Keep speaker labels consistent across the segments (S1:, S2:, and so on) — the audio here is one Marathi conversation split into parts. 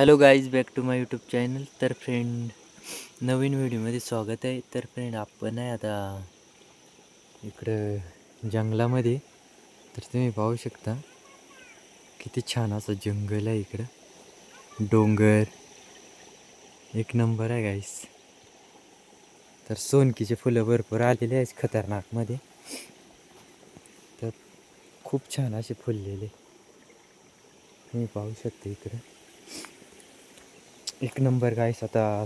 S1: Hello guys back to my YouTube channel तर फ्रेंड नवीन व्हिडिओमध्ये स्वागत आहे. तर फ्रेंड आपण आहे आता इकडं जंगलामध्ये. तर तुम्ही पाहू शकता किती छान असं जंगल आहे इकडं. डोंगर. एक नंबर आहे गाईस तर सोनकीचे फुलं भरपूर आलेले आहेत खतरनाकमध्ये. तर खूप छान असे फुललेले. तुम्ही पाहू शकता इकडं. एक नंबर गाईस आता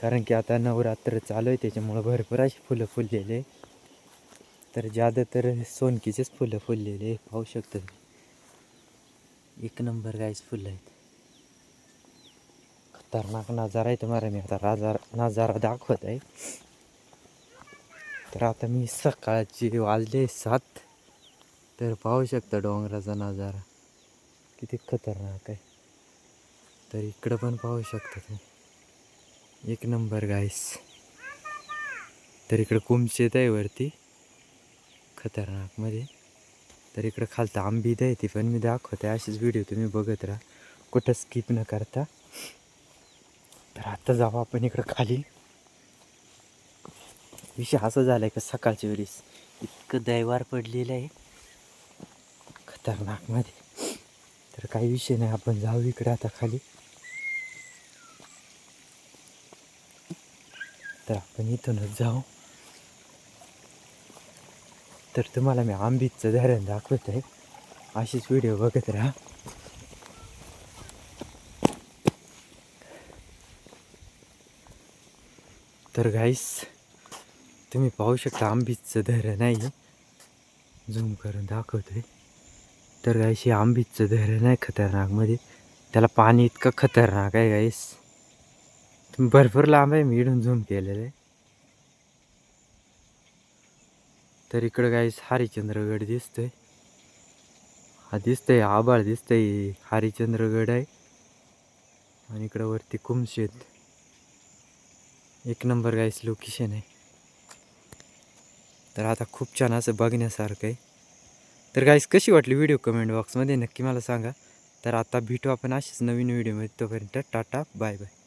S1: कारण की आता नवरात्र चालू आहे त्याच्यामुळं भरपूर अशी फुलं फुललेले तर जादा तर सोनकीचेच फुलं फुललेले पाहू शकतो एक नंबर गाईस फुलं आहेत. खतरनाक नजारा आहे तुम्हाला मी आता राजा नजारा दाखवत आहे. तर आता मी सकाळची वाजले सात. तर पाहू शकता डोंगराचा नजारा. किती खतरनाक आहे. तर इकडं पण पाहू शकता तुम्ही. एक नंबर गाईस तर इकडं कुमशेत आहे वरती. खतरनाकमध्ये. तर इकडं खालतं आंबी आहे ती पण मी दाखवते. अशीच व्हिडिओ तुम्ही बघत राहा. कुठं स्किप न करता. तर आता जाऊ आपण इकडं खाली. विषय असं झाला आहे का सकाळच्या वेळेस इतकं दैवार पडलेलं आहे. खतरनाकमध्ये. तर काही विषय नाही आपण जाऊ इकडे आता खाली. तर आपण इथूनच जाऊ तर तुम्हाला मी आंबीचं धरण दाखवत आहे अशीच व्हिडिओ बघत राहा तर गाईस तुम्ही पाहू शकता आंबीचं धरण आहे झूम करून दाखवतोय तर गाईस हे आंबीचं धरण आहे खतरनाकमध्ये त्याला पाणी इतकं खतरनाक आहे गाईस भरपूर लांब आहे मी इडून झूम केलेलं. आहे तर इकडं गाईस हरिश्चंद्रगड दिसतोय. हा दिसतंय आबाळ दिसतंय हरिश्चंद्रगड आहे. आणि इकडं वरती कुमशेत. एक नंबर गाईस लोकेशन आहे. तर आता खूप छान असं बघण्यासारखं आहे. तर गाईस कशी वाटली व्हिडिओ कमेंट बॉक्समध्ये नक्की मला सांगा. तर आता भेटू आपण अशीच नवीन व्हिडिओमध्ये तोपर्यंत टाटा बाय बाय